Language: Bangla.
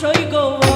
সই গো